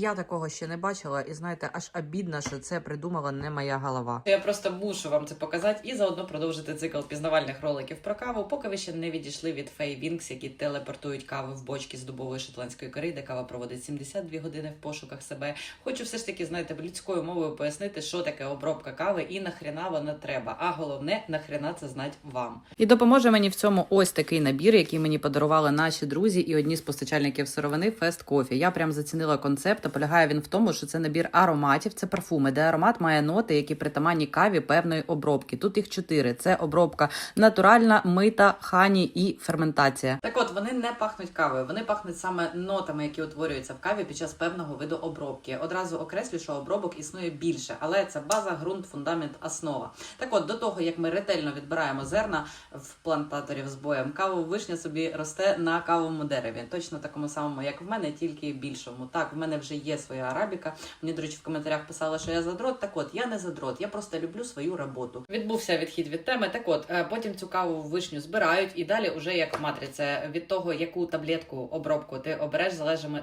Я такого ще не бачила, і знаєте, аж обідно, що це придумала не моя голова. Я просто мушу вам це показати і заодно продовжити цикл пізнавальних роликів про каву, поки ви ще не відійшли від Фей Вінкс, які телепортують каву в бочки з дубової шотландської кори, де кава проводить 72 години в пошуках себе. Хочу все ж таки, знаєте, людською мовою пояснити, що таке обробка кави і нахрена вона треба. А головне, нахрена це знать вам. І допоможе мені в цьому ось такий набір, який мені подарували наші друзі і одні з постачальників сировини Fest Coffee. Я прям зацінила концепт. Полягає він в тому, що це набір ароматів, це парфуми, де аромат має ноти, які притаманні каві певної обробки. Тут їх чотири: це обробка натуральна, мита, хані і ферментація. Так от вони не пахнуть кавою, вони пахнуть саме нотами, які утворюються в каві під час певного виду обробки. Одразу окреслю, що обробок існує більше, але це база, ґрунт, фундамент, основа. Так от до того, як ми ретельно відбираємо зерна в плантаторів з боєм, каву вишня собі росте на кавовому дереві, точно такому самому, як в мене, тільки більшому. Так, в мене вже є своя арабіка. Мені, до речі, в коментарях писали, що я задрот. Так от, я не задрот, я просто люблю свою роботу. Відбувся відхід від теми. Так от, е, потім цю каву вишню збирають, і далі, уже як в матриці, від того, яку таблетку обробку ти обереш,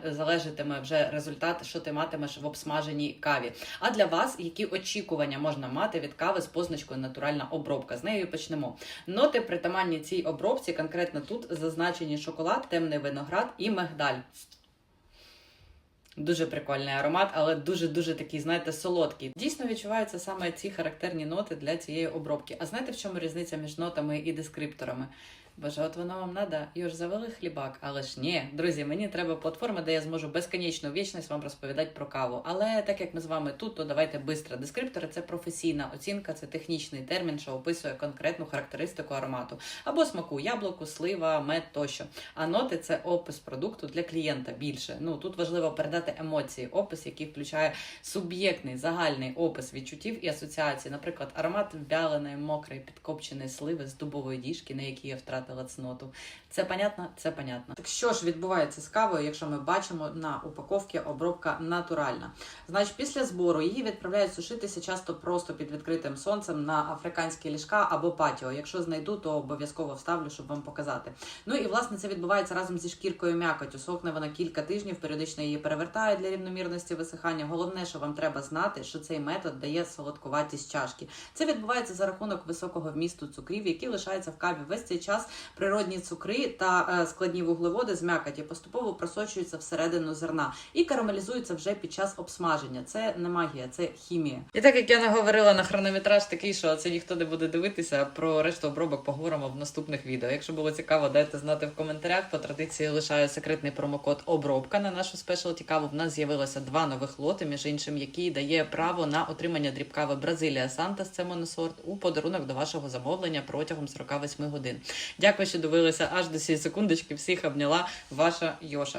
залежатиме вже результат, що ти матимеш в обсмаженій каві. А для вас які очікування можна мати від кави з позначкою натуральна обробка? З нею почнемо. Ноти притаманні цій обробці, конкретно тут зазначені шоколад, темний виноград і мигдаль. Дуже прикольний аромат, але дуже дуже такий, знаєте, солодкий. Дійсно відчуваються саме ці характерні ноти для цієї обробки. А знаєте, в чому різниця між нотами і дескрипторами? Боже, от воно вам надо, ж завели хлібак. Але ж ні, друзі, мені треба платформа, де я зможу безконечну вічність вам розповідати про каву. Але так як ми з вами тут, то давайте бистро. Дескриптори це професійна оцінка, це технічний термін, що описує конкретну характеристику аромату або смаку яблуку, слива, мед тощо. А ноти це опис продукту для клієнта більше. Ну тут важливо передати емоції, опис, який включає суб'єктний загальний опис відчуттів і асоціацій. Наприклад, аромат вяленої, мокрої, підкопченої сливи з дубової діжки, на якій я втратила цноту. Це понятно? Це понятно. Так що ж відбувається з кавою, якщо ми бачимо на упаковці обробка натуральна? Значить, після збору її відправляють сушитися часто просто під відкритим сонцем на африканські ліжка або патіо. Якщо знайду, то обов'язково вставлю, щоб вам показати. Ну і власне це відбувається разом зі шкіркою м'якотю. Сохне вона кілька тижнів, періодично її перевертає для рівномірності висихання. Головне, що вам треба знати, що цей метод дає солодкуватість чашки. Це відбувається за рахунок високого вмісту цукрів, які лишаються в каві весь цей час. Природні цукри та е, складні вуглеводи з м'якоті поступово просочуються всередину зерна і карамелізуються вже під час обсмаження. Це не магія, це хімія. І так як я не говорила на хронометраж такий, що це ніхто не буде дивитися. Про решту обробок поговоримо в наступних відео. Якщо було цікаво, дайте знати в коментарях. По традиції лишаю секретний промокод обробка на нашу спешалті каву. В нас з'явилося два нових лоти, між іншим, які дає право на отримання дрібкави Бразилія Сантас, це моносорт, у подарунок до вашого замовлення протягом 48 годин. Дякую, що дивилися аж до цієї секундочки. Всіх обняла ваша Йоша.